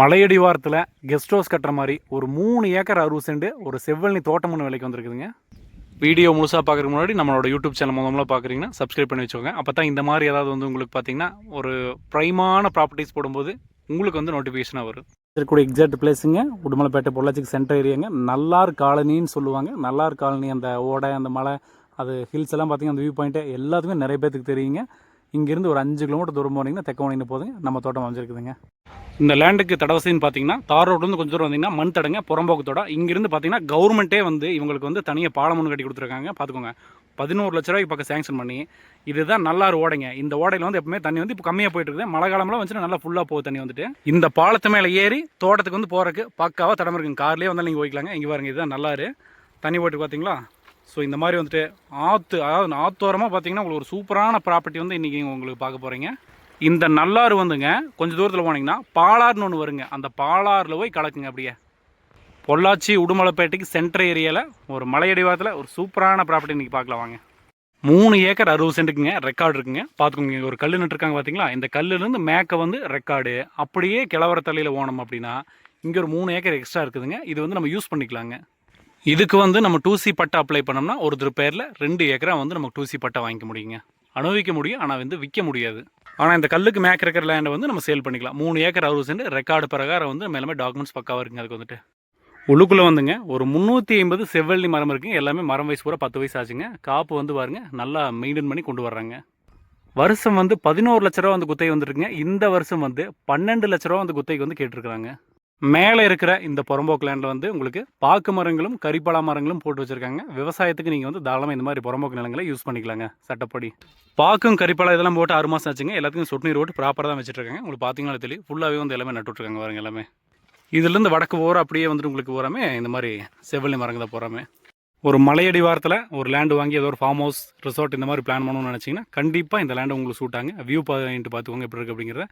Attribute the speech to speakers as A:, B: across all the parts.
A: மலையடிவாரத்தில் guest house கட்டுற மாதிரி ஒரு மூணு ஏக்கர் அறுபது செண்டு ஒரு செவ்வழி தோட்டம் ஒன்று விலைக்கு வந்திருக்குதுங்க. வீடியோ முழுசாக பார்க்குறதுக்கு முன்னாடி நம்மளோட யூடியூப் சேனல் மூலமாக பார்க்குறீங்கன்னா சப்ஸ்கிரைப் பண்ணி வச்சுக்கோங்க. அப்போ தான் இந்த மாதிரி ஏதாவது வந்து உங்களுக்கு பார்த்தீங்கன்னா ஒரு ப்ரைமான ப்ராப்பர்ட்டிஸ் போடும்போது உங்களுக்கு வந்து நோட்டிஃபிகேஷனாக வரும். இருக்கக்கூடிய எக்ஸாக்ட் பிளேஸுங்க உடுமலைப்பேட்டை பொள்ளாச்சிக்கு சென்டர் ஏரியாங்க நல்லார் காலனின்னு சொல்லுவாங்க. நல்லார் காலனி அந்த ஓடை அந்த மலை அது ஹில்ஸ் எல்லாம் பார்த்தீங்கன்னா அந்த வியூ பாயிண்ட்டு எல்லாத்துக்குமே நிறைய பேத்துக்கு தெரியுங்க. இங்கேருந்து ஒரு அஞ்சு கிலோமீட்டர் தூரம் போனீங்கன்னா தெக்கவனின்னு போதுங்க. நம்ம தோட்டம் அமைஞ்சிருக்குதுங்க. இந்த லேண்டுக்கு தடவசைன்னு பார்த்தீங்கன்னா தார் ரோட்லேருந்து கொஞ்சம் தூரம் வந்தீங்கன்னா மண் தடங்க புறம்போக்கத்தோட. இங்கிருந்து பார்த்தீங்கன்னா கவர்மெண்ட்டே வந்து இவங்களுக்கு வந்து தனியாக பாலம் ஒன்று கட்டி கொடுத்துருக்காங்க. பார்த்துக்கோங்க பதினோரு லட்ச ரூபாய்க்கு பக்கம் சேங்ஷன் பண்ணி இதுதான் நல்லாரு ஓடைங்க. இந்த ஓடையில் வந்து எப்பவுமே தண்ணி வந்து இப்போ கம்மியாக போயிட்டு இருக்குது மழை காலம்லாம் வந்துச்சுன்னா நல்லா ஃபுல்லாக போகுது தண்ணி வந்துட்டு. இந்த பாலத்து மேலே ஏறி தோட்டத்துக்கு வந்து போகிறக்கு பக்காவாக தடம் இருக்குங்க. கார்லேயே வந்தாலும் நீங்கள் போய்க்கலாங்க இங்கே பாருங்க இதுதான் நல்லாரு தண்ணி போயிட்டு பார்த்தீங்களா ஸோ இந்த மாதிரி வந்துட்டு ஆற்று அதாவது ஆத்தோரமாக பார்த்தீங்கன்னா உங்களுக்கு ஒரு சூப்பரான ப்ராப்பர்ட்டி வந்து இன்றைக்கி உங்களுக்கு பார்க்க போகிறீங்க இந்த நல்லாறு வந்துங்க. கொஞ்சம் தூரத்தில் போனீங்கன்னா பாலாறுன்னு ஒன்று வருங்க. அந்த பாலாறில் போய் கலக்குங்க அப்படியே. பொள்ளாச்சி உடுமலைப்பேட்டைக்கு சென்ட்ரு ஏரியாவில் ஒரு மலையடிவாரத்தில் ஒரு சூப்பரான ப்ராப்பர்ட்டி இன்றைக்கி பார்க்கலாம் வாங்க. மூணு ஏக்கர் அறுபது சென்ட்டுக்குங்க. ரெக்கார்டு இருக்குங்க. பார்த்துக்கோங்க ஒரு கல் நட்டுருக்காங்க பார்த்தீங்களா இந்த கல்லுலேருந்து மேக்க வந்து ரெக்கார்டு அப்படியே கிளவர தலையில் ஓணும் அப்படின்னா இங்கே ஒரு மூணு ஏக்கர் எக்ஸ்ட்ரா இருக்குதுங்க. இது வந்து நம்ம யூஸ் பண்ணிக்கலாங்க. இதுக்கு வந்து நம்ம டூசி பட்டா அப்ளை பண்ணோம்னா ஒருத்தர் பேரில் ரெண்டு ஏக்கராக வந்து நம்ம டூசி பட்டா வாங்கிக்க முடியுங்க. அனுபவிக்க முடியும் ஆனால் வந்து விற்க முடியாது. ஆனால் இந்த கல்லுக்கு மேக் இருக்கிற லேண்டை வந்து நம்ம சேல் பண்ணிக்கலாம். மூணு ஏக்கர் அறுபது சென்ட் ரெக்கார்டு பிரகாரம் வந்து நம்ம எல்லாமே டாக்குமெண்ட்ஸ் பக்காவாக இருக்குங்க அதுக்கு வந்துட்டு. உள்ளுக்குள்ளே வந்துங்க ஒரு முந்நூற்றி ஐம்பது செவ்வள்ளி மரம் இருக்குங்க. எல்லாமே மரம் வயசு பூரா பத்து வயசு ஆச்சுங்க. காப்பு வந்து பாருங்க நல்லா மெயின்டைன் பண்ணி கொண்டு வர்றாங்க. வருஷம் வந்து பதினோரு லட்ச ரூபா வந்து குத்தகை வந்துருக்குங்க. இந்த வருஷம் வந்து பன்னெண்டு லட்ச ரூபா வந்து குத்தகைக்கு வந்து கேட்டிருக்கிறாங்க. மேலே இருக்கிற இந்த புறம்போக்கு லேண்டில் வந்து உங்களுக்கு பாக்கு மரங்களும் கரிப்பலா மரங்களும் போட்டு வச்சுருக்காங்க. விவசாயத்துக்கு நீங்கள் வந்து தாராளமாக இந்த மாதிரி புறம்போக்கு நிலங்களை யூஸ் பண்ணிக்கலாங்க சட்டப்படி. பாக்கும் கரிப்பலா இதெல்லாம் போட்டு ஆறு மாதம் ஆச்சுங்க. எல்லாத்துக்கும் சொட்டு நீர் போட்டு ப்ராப்பராக தான் வச்சுருக்காங்க உங்களுக்கு பார்த்தீங்கன்னா தெரியும். ஃபுல்லாகவே வந்து எல்லாமே நட்டுட்ருக்காங்க பாருங்க எல்லாமே. இதுலேருந்து வடக்கு போகிற அப்படியே வந்துட்டு உங்களுக்கு போகிறாமே இந்த மாதிரி செவ்வள்ளி மரங்க தான் போகிறாமே ஒரு மலையடி வாரத்தில் ஒரு லேண்டு வாங்கி ஏதோ ஒரு ஃபார்ம் ஹவுஸ் ரிசார்ட் இந்த மாதிரி பிளான் பண்ணணும்னு நினச்சிங்கன்னா கண்டிப்பாக இந்த லேண்டை உங்களுக்கு சூட்டாங்க வியூ பாயிண்ட் பார்த்துக்கோங்க எப்படி இருக்குது அப்படிங்கிறத.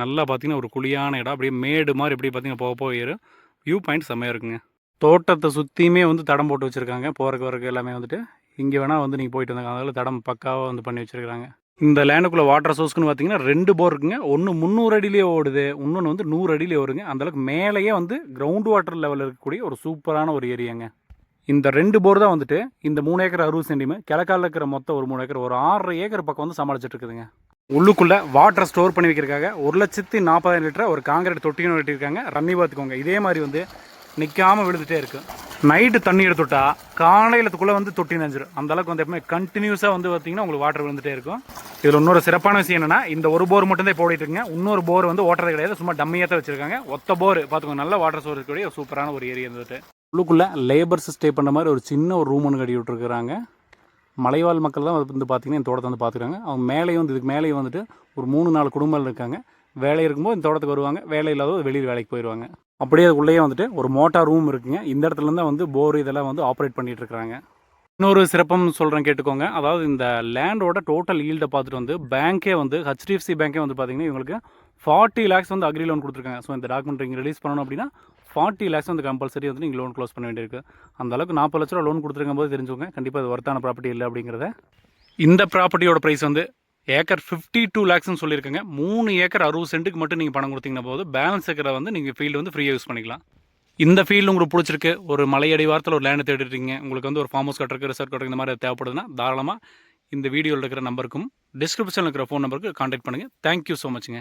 A: நல்லா பார்த்தீங்கன்னா ஒரு குழியான இடம். அப்படியே மேடு மாதிரி எப்படி பார்த்தீங்கன்னா போக போக ஏறும். வியூ பாயிண்ட் செம்மையாக இருக்குங்க. தோட்டத்தை சுற்றியுமே வந்து தடம் போட்டு வச்சுருக்காங்க. போகிறக்கு வரக்கு எல்லாமே வந்துட்டு இங்கே வேணால் வந்து நீங்கள் போயிட்டு வந்தாங்க அதில் தடம் பக்காவாக வந்து பண்ணி வச்சுருக்காங்க இந்த லேண்டுக்குள்ளே வாட்டர் சோர்ஸ்க்குன்னு பார்த்தீங்கன்னா ரெண்டு போர் இருக்குங்க. ஒன்று முந்நூறு அடியிலே ஓடுது. இன்னொன்று வந்து நூறு அடியிலே வருங்க. அந்தளவுக்கு மேலேயே வந்து கிரவுண்ட் வாட்டர் லெவலில் இருக்கக்கூடிய ஒரு சூப்பரான ஒரு ஏரியாங்க இந்த ரெண்டு போர் தான் வந்துட்டு இந்த மூணு ஏக்கர் அறுபது சென்டிமீ கிழக்கால இருக்கிற மொத்தம் ஒரு மூணு ஏக்கர் ஒரு ஆறரை ஏக்கர் பக்கம் வந்து சமாளிச்சுட்டு இருக்குதுங்க. உள்ளுக்குள்ளே வாட்டர் ஸ்டோர் பண்ணி வைக்கிறதுக்காக ஒரு லட்சத்தி நாற்பதாயிரம் லிட்டர் ஒரு காங்கிரீட் தொட்டியும் வெட்டியிருக்காங்க ரன்னி பார்த்துக்கோங்க இதே மாதிரி வந்து நிற்காம விழுந்துட்டே இருக்கு. நைட்டு தண்ணி எடுத்துட்டா காலையிலத்துக்குள்ளே வந்து தொட்டி நஞ்சிரும் அந்த அளவுக்கு வந்து எப்பவுமே கண்டினியூஸாக வந்து பார்த்தீங்கன்னா உங்களுக்கு வாட்டர் விழுந்துட்டே இருக்கும். இதில் இன்னொரு சிறப்பான விஷயம் என்னன்னா இந்த ஒரு போர் மட்டும் தான் போடிட்டு இருக்குங்க. இன்னொரு போர் வந்து ஓட்டுறது கிடையாது. சும்மா டம்மியாக தான் வச்சிருக்காங்க. ஒத்த போர் பார்த்துக்கோங்க நல்ல வாட்டர் சோர்ஸ் இருக்கக்கூடிய சூப்பரான ஒரு ஏரியா இருந்துட்டு உள்ளுக்குள்ளே லேபர்ஸ் ஸ்டே பண்ண மாதிரி ஒரு சின்ன ஒரு ரூம் ஒன்று கட்டி விட்டுருக்குறாங்க. மலைவாழ் மக்கள் தான் வந்து பார்த்திங்கன்னா இந்த தோட்டத்தை வந்து பார்த்துக்கிறாங்க அவங்க மேலேயும் வந்து இதுக்கு மேலேயும் வந்துட்டு ஒரு மூணு நாலு குடும்பங்கள் இருக்காங்க. வேலை இருக்கும்போது இந்த தோட்டத்துக்கு வருவாங்க. வேலை இல்லாத வெளியில் வேலைக்கு போயிடுவாங்க. அப்படியே அதுக்குள்ளேயே வந்துட்டு ஒரு மோட்டார் ரூம் இருக்குங்க. இந்த இடத்துல தான் வந்து போர் இதெல்லாம் வந்து ஆப்ரேட் பண்ணிகிட்டு இருக்கிறாங்க இன்னொரு சிறப்பம் சொல்கிறேன் கேட்டுக்கோங்க. அதாவது இந்த லேண்டோட டோட்டல் ஈல்டை பார்த்துட்டு வந்து பேங்க்கே வந்து ஹெச்டிஎஃப்சி பேங்க்கே வந்து பார்த்தீங்கன்னா இவங்களுக்கு ஃபார்ட்டி லேக்ஸ் வந்து அக்ரி லோன் கொடுத்துருக்காங்க. ஸோ இந்த டாக்குமெண்ட் இங்கே ரிலீஸ் பண்ணணும் அப்படின்னா ஃபார்ட்டி லேக்ஸ் வந்து கம்பல்சரி வந்து நீங்கள் லோன் க்ளோஸ் பண்ண வேண்டியிருக்கு. அந்த அளவுக்கு நாற்பது லட்ச ரூபா லோன் கொடுத்துருக்கும் போது தெரிஞ்சுக்கோங்க கண்டிப்பாக அது ஒர்த்தான ப்ராப்பர்ட்டி இல்லை அப்படிங்கிறத இந்த ப்ராப்பர்ட்டியோட ப்ரைஸ் வந்து ஏக்கர் ஃபிஃப்டி டூ லேக்ஸ்னு சொல்லியிருக்கேங்க. மூணு ஏக்கர் அறுபது சென்ட்டுக்கு மட்டும் நீங்கள் பணம் கொடுத்தீங்கன்னா போது பேலன்ஸ் ஏக்கரை வந்து நீங்கள் ஃபீல்டு வந்து ஃப்ரீயாக யூஸ் பண்ணிக்கலாம். இந்த ஃபீல்டு உங்களுக்கு பிடிச்சிருக்கு. ஒரு மலையடி வாரத்தில் ஒரு லேண்டு தேடிட்டுருங்க உங்களுக்கு வந்து ஒரு ஃபார்ம் ஹவுஸ் கட்டுறக்கு ரிசார்ட் கட்டுறக்கு இந்த மாதிரி தேவைப்படுதுன்னா தாராளமாக இந்த வீடியோவில் இருக்கிற நம்பருக்கும் டிஸ்கிரிப்ஷனில் இருக்கிற ஃபோன் நம்பருக்கு காண்டாக்ட் பண்ணுங்கள் தேங்க்யூ ஸோ மச்ங்க